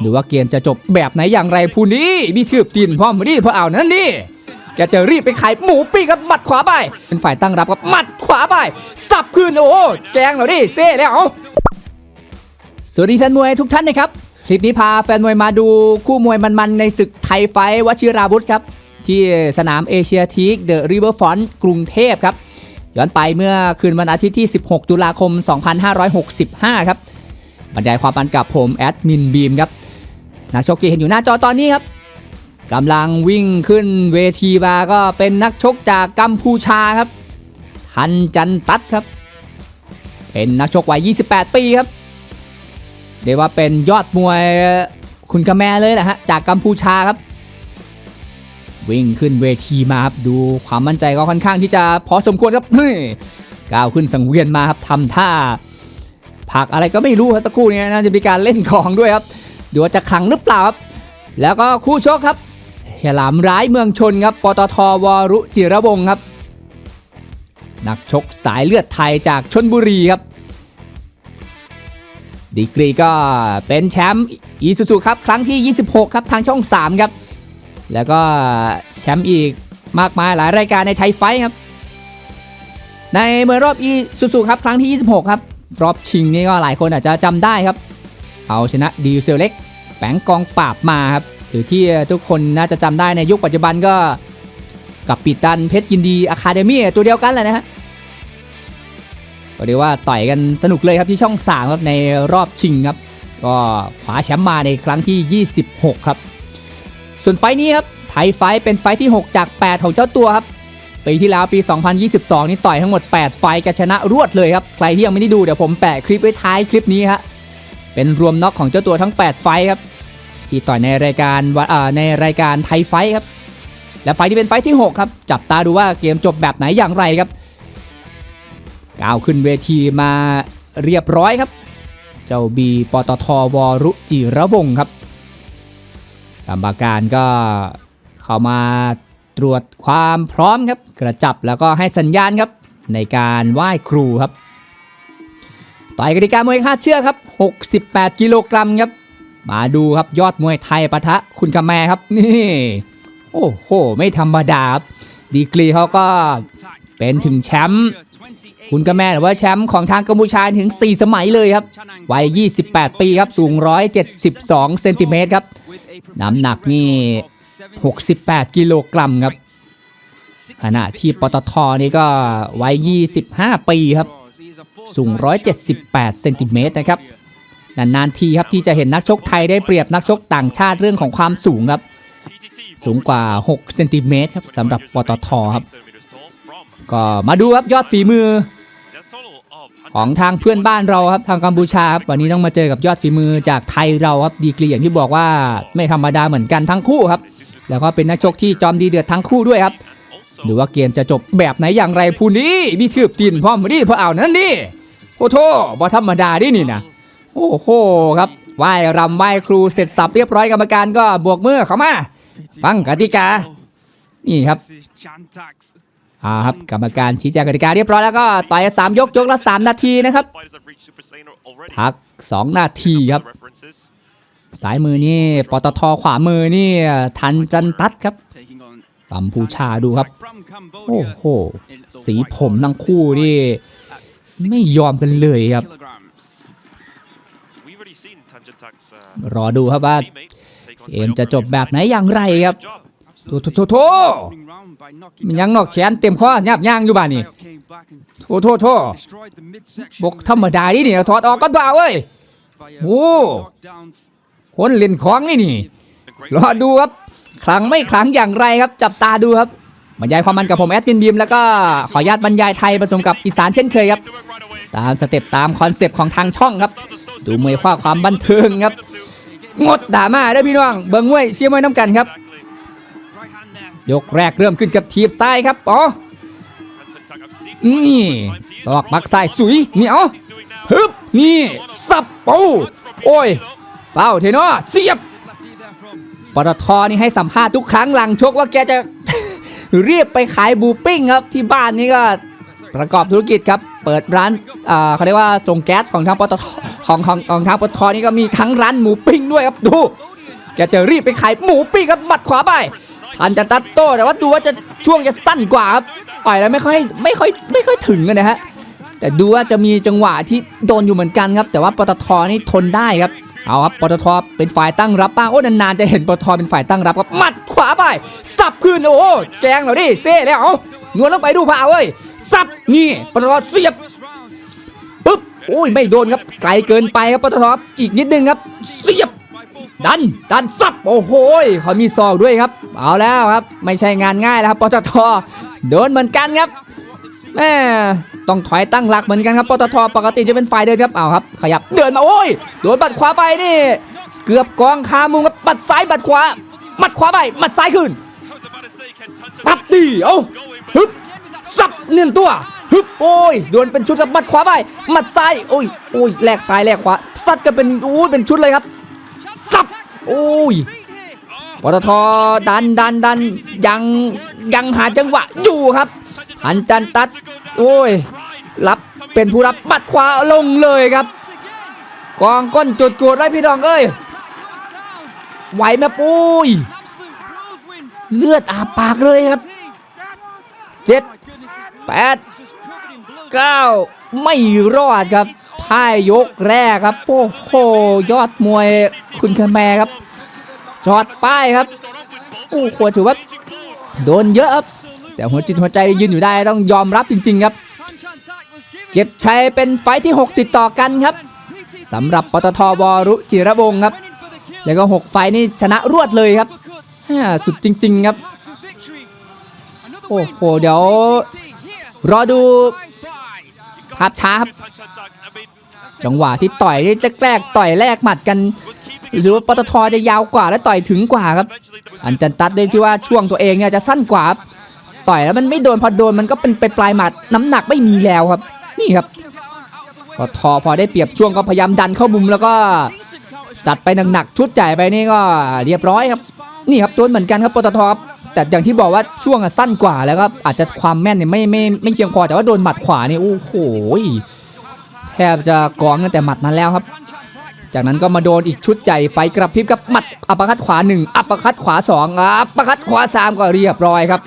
หรือว่าเกมจะจบแบบไหนอย่างไรผู้นี้มีถืบตีนพร้อมดิเพราะเอานั้นดิแกจะรีบไปขายหมูปิ้งกับหมัดขวาไป เป็นฝ่ายตั้งรับกับหมัดขวาไป สับคืนโอ้แกงเหรอดิเซ่แล้วสวัสดีแฟนมวยทุกท่านนะครับ คลิปนี้พาแฟนมวยมาดูคู่มวยมันๆ ในศึกไทยไฟวชิราวุธครับ ที่สนามเอเชียทีกเดอะริเวอร์ฟอนต์กรุงเทพครับ ย้อนไปเมื่อคืนวันอาทิตย์ที่ 16 ตุลาคม 2565 ครับ บรรยายความปันกับผมแอดมินบีมครับนักชกที่เห็นอยู่หน้าจอตอนนี้ครับกำลังวิ่งขึ้นเวทีมาก็เป็นนักชกจากกัมพูชาครับ ทันจันตัดครับ เป็นนักชกวัย 28 ปีครับเรียกว่าเป็นยอดมวยคุณกระแมเลยแหละฮะจากกัมพูชาครับ วิ่งขึ้นเวทีมาครับดูความมั่นใจก็ค่อนข้างที่จะพอสมควรครับเฮ้ยก้าวขึ้นสังเวียนมาครับทำท่า ผักอะไรก็ไม่รู้ครับสักครู่นี้น่าจะมีการเล่นของด้วยครับดูว่าจะขลังหรือเปล่าครับ แล้วก็คู่ชกครับฉลามร้ายเมืองชนครับปตทวรุจิรวงครับ นักชกสายเลือดไทยจากชนบุรีครับ ดีกรีก็เป็นแชมป์อีซูซูครับครั้งที่ 26 ครับทางช่อง 3 ครับ แล้วก็แชมป์อีกมากมายหลายรายการในไทยไฟท์ครับ ในเมื่อรอบอีซูซูครับครั้งที่ 26 ครับ รอบชิงนี่ก็หลายคนอาจจะจำได้ครับ เอาชนะดีเซลเล็กแปงกองปราบมาครับหรือที่ทุกคนน่าจะจำได้ในยุคปัจจุบันก็กับปิตันเพชรยินดีอะคาเดมี่ตัวเดียวกันแหละนะฮะก็เรียกว่าต่อยกันสนุกเลยครับที่ช่อง 3 ครับในรอบชิงครับ ก็คว้าแชมป์มาในครั้งที่ 26 ครับ ส่วนไฟนี้ครับไทยไฟเป็นไฟท์ที่ 6 จาก 8 ของเจ้าตัวครับ ปีที่แล้วปี 2022 นี่ต่อยทั้งหมด 8 ไฟท์กชนะรวดเลยครับ ใครที่ยังไม่ได้ดูเดี๋ยวผมแปะคลิปไว้ท้ายคลิปนี้ฮะ เป็นรวมน็อกของเจ้าตัวทั้ง 8 ไฟครับ ที่ต่อยในรายการว่าในรายการไทยไฟครับ และไฟที่เป็นไฟที่ 6 ครับ จับตาดูว่าเกมจบแบบไหนอย่างไรครับ ก้าวขึ้นเวทีมาเรียบร้อยครับ เจ้าบีปตทวรุจิระวงศ์ครับกรรมการก็เข้ามา ตรวจความพร้อมครับ กระจับแล้วก็ให้สัญญาณครับ ในการไหว้ครูครับต่อยกติกามวยคาเชือกครับ 68 กิโลกรัมครับ มาดูครับยอดมวยไทยปะทะคุณกระแมครับนี่โอ้โห ไม่ธรรมดาครับดีกรีเขาก็เป็นถึงแชมป์ คุณกระแมหรือว่าแชมป์ของทางกัมพูชาถึง 4 สมัยเลยครับ วัย 28 ปีครับ สูง 172 เซนติเมตรครับ น้ำหนักนี่ 68 กิโลกรัมครับ ขณะที่ปตทนี่ก็วัย 25 ปีครับ สูง 178 เซนติเมตรนะครับ นานๆทีครับที่จะเห็นนักชกไทยได้เปรียบนักชกต่างชาติเรื่องของความสูงครับ สูงกว่า 6 เซนติเมตรครับสำหรับปตทครับก็มาดูครับยอดฝีมือ ของทางเพื่อนบ้านเราครับทางกัมพูชาครับวันนี้ต้องมาเจอกับยอดฝีมือจากไทยเราครับดีกรีอย่างที่บอกว่าไม่ธรรมดาเหมือนกันทั้งคู่ครับ แล้วก็เป็นนักชกที่จอมดีเดือดทั้งคู่ด้วยครับหรือว่าเกมจะจบแบบไหนอย่างไรผู้นี้มีถืบตีนพร้อมดิเพราะเอานั้นดิโอ้โถบ่ธรรมดาดินี่นะโอ้โหครับไหว้รำไหว้ครูเสร็จสับเรียบร้อยกรรมการก็บวกมือเข้ามา ฟังกติกา นี่ครับ อ่าครับกรรมการชี้แจงกติกาเรียบร้อยแล้วก็ต่อยสามยกยกละสามนาทีนะครับ พัก2นาทีครับ สายมือนี่ปตทขวามือนี่ทันจันตัดครับกัมพูชาดูครับ โอ้โห สีผมทั้งคู่นี่ ไม่ยอมกันเลยครับ รอดูครับว่าเกมจะจบแบบไหนอย่างไรครับ โถโถโถโถมันยังนอกแขนเต็มข้อยับย่างอยู่บ้านนี่โถโถโถบกธรรมดาดิเนี่ยถอดออกก่อนเปล่าเว้ยโอ้คนเล่นของนี่นี่รอดูครับครั้งไม่ครั้งอย่างไรครับ จับตาดูครับบรรยายความมันกับผมแอดมินบีมแล้วก็ขออนุญาตบรรยายไทยผสมกับอีสานเช่นเคยครับ ตามสเต็ปตามคอนเซปต์ของทางช่องครับ ดูมวยข้อความบันเทิงครับ งดด่ามาเด้พี่น้อง เบิ่งมวยเชียร์มวยน้ำกันครับ ยกแรกเริ่มขึ้นกับทีบซ้ายครับอ๋อนี่ตอกมักซ้ายสุยเหนียวฮึบนี่สับโอ้โอ้ยเป้าเทนอเสียบปตทนี่ให้สัมภาษณ์ทุกครั้งหลังชกว่าแกจะเรียบไปขายบูปิ้งครับที่บ้านนี่ก็ประกอบธุรกิจครับ เปิดร้านอ่าเขาเรียกว่าส่งแก๊สของทางปตทของของของทางปตทนี่ก็มีทั้งร้านหมูปิ้งด้วยครับดูแกจะรีบไปขายหมูปิ้งครับหมัดขวาไป ทันจะตัดโต้แต่ว่าดูว่าจะช่วงจะสั้นกว่าครับต่อยแล้วไม่ค่อยไม่ค่อยไม่ค่อยถึงนะฮะแต่ดูว่าจะมีจังหวะที่โดนอยู่เหมือนกันครับ แต่ว่าปตทนี่ทนได้ครับ เอาครับปตทเป็นฝ่ายตั้งรับบ้างโอ้นานๆจะเห็นปตทเป็นฝ่ายตั้งรับครับหมัดขวาไปสับคืนโอ้โหแกงเหรอดิเซ่แล้วเอานวลลงไปดูพาเว้ยสับนี่ปตทเสียบปึ๊บโอ้ยไม่โดนครับไกลเกินไปครับปตทอีกนิดนึงครับเสียบ ดัน ดันซับโอ้โหเขามีซอกด้วยครับ เอาแล้วครับ ไม่ใช่งานง่ายแล้วครับปตทโดนเหมือนกันครับแม่ต้องถอยตั้งหลักเหมือนกันครับปตทปกติจะเป็นฝ่ายเดินครับเอาครับ ขยับเดินมาโอ้ยโดนบัดขวาไปนี่ เกือบกองคามุมครับบัดซ้ายบัดขวาบัดขวาไปบัดซ้ายขึ้นปับดีเอาฮึบสับเนื่อนตัวฮึบโอ้ยโดนเป็นชุดกับมัดขวาไปหมัดซ้ายโอ้ยโอ้ยแลกซ้ายแลกขวาซัดกันเป็นโอ้ยเป็นชุดเลยครับ โอ้ยปตทดันดันดันยังยังหาจังหวะอยู่ครับอันจันตัด โอ้ย รับเป็นผู้รับบัดขวาลงเลยครับ กองก้นจุดกวดไว้พี่น้องเอ้ยไหวไหมปุ้ย เลือดอาปากเลยครับเจ็ดแปดเก้าไม่รอดครับ พ่ายยกแรกครับ โอ้โหยอดมวยคุณคแมครับจอดป้ายครับโอ้โหถือว่าโดนเยอะครับแต่หัวจิตหัวใจยืนอยู่ได้ต้องยอมรับจริง ๆ ครับ เก็บชัยเป็นไฟที่ 6 ติดต่อกันครับสำหรับปตทวรุจิระวงศ์ครับ แล้วก็ 6 ไฟนี่ชนะรวดเลยครับสุดจริง ๆ ครับ โอ้โห เดี๋ยว รอดูภาพช้าครับ จังหวะที่ต่อยที่แรกต่อยแรกหมัดกันหรือว่าปตทจะยาวกว่าและต่อยถึงกว่าครับ อันจันตัดด้วยที่ว่าช่วงตัวเองเนี่ยจะสั้นกว่า ต่อยแล้วมันไม่โดนพอโดนมันก็เป็นไปปลายหมัดน้ำหนักไม่มีแล้วครับ นี่ครับปตทพอได้เปรียบช่วงก็พยายามดันเข้ามุมแล้วก็จัดไปหนักๆชุดใหญ่ไปนี่ก็เรียบร้อยครับ นี่ครับตัวเหมือนกันครับปตทแต่อย่างที่บอกว่าช่วงอะสั้นกว่าแล้วก็อาจจะความแม่นเนี่ยไม่ไม่ไม่เพียงพอแต่ว่าโดนหมัดขวานี่โอ้โห แทบจะกองตั้งแต่หมัดนั้นแล้วครับ จากนั้นก็มาโดนอีกชุดใหญ่ไฟกระพริบกับหมัดอัปคัดขวาหนึ่งอัปคัดขวาสองอัปคัดขวาสามก็เรียบร้อยครับ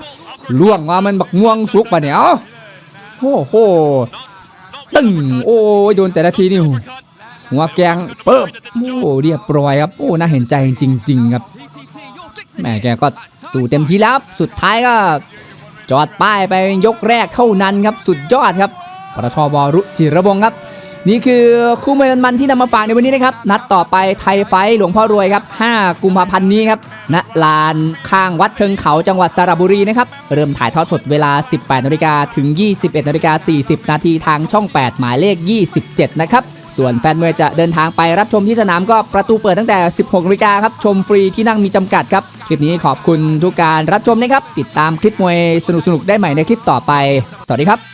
ล่วงว่ามันบักม่วงสุกปะเนี่ยโอ้โหตึงโอ้ยโดนแต่ละทีนี่หัวแกงเปิบโอ้เรียบร้อยครับโอ้น่าเห็นใจจริง ๆ ครับแม่แกก็สู้เต็มที่แล้วครับสุดท้ายก็จอดป้ายไปยกแรกเท่านั้นครับ สุดยอดครับปตทวรุจิระวงครับ นี่คือคู่มวยมันที่นำมาฝากในวันนี้นะครับ นัดต่อไปไทยไฟหลวงพ่อรวยครับ 5 กุมภาพันธ์นี้ครับณลานข้างวัดเชิงเขาจังหวัดสระบุรีนะครับ เริ่มถ่ายทอดสดเวลา 18นาฬิกาถึง 21นาฬิกา40 นาทีทางช่อง 8 หมายเลข 27 นะครับ ส่วนแฟนมวยจะเดินทางไปรับชมที่สนามก็ประตูเปิดตั้งแต่ 16นาฬิกาครับ ชมฟรีที่นั่งมีจำกัดครับ คลิปนี้ขอบคุณทุกการรับชมนะครับ ติดตามคลิปมวยสนุกๆได้ใหม่ในคลิปต่อไป สวัสดีครับ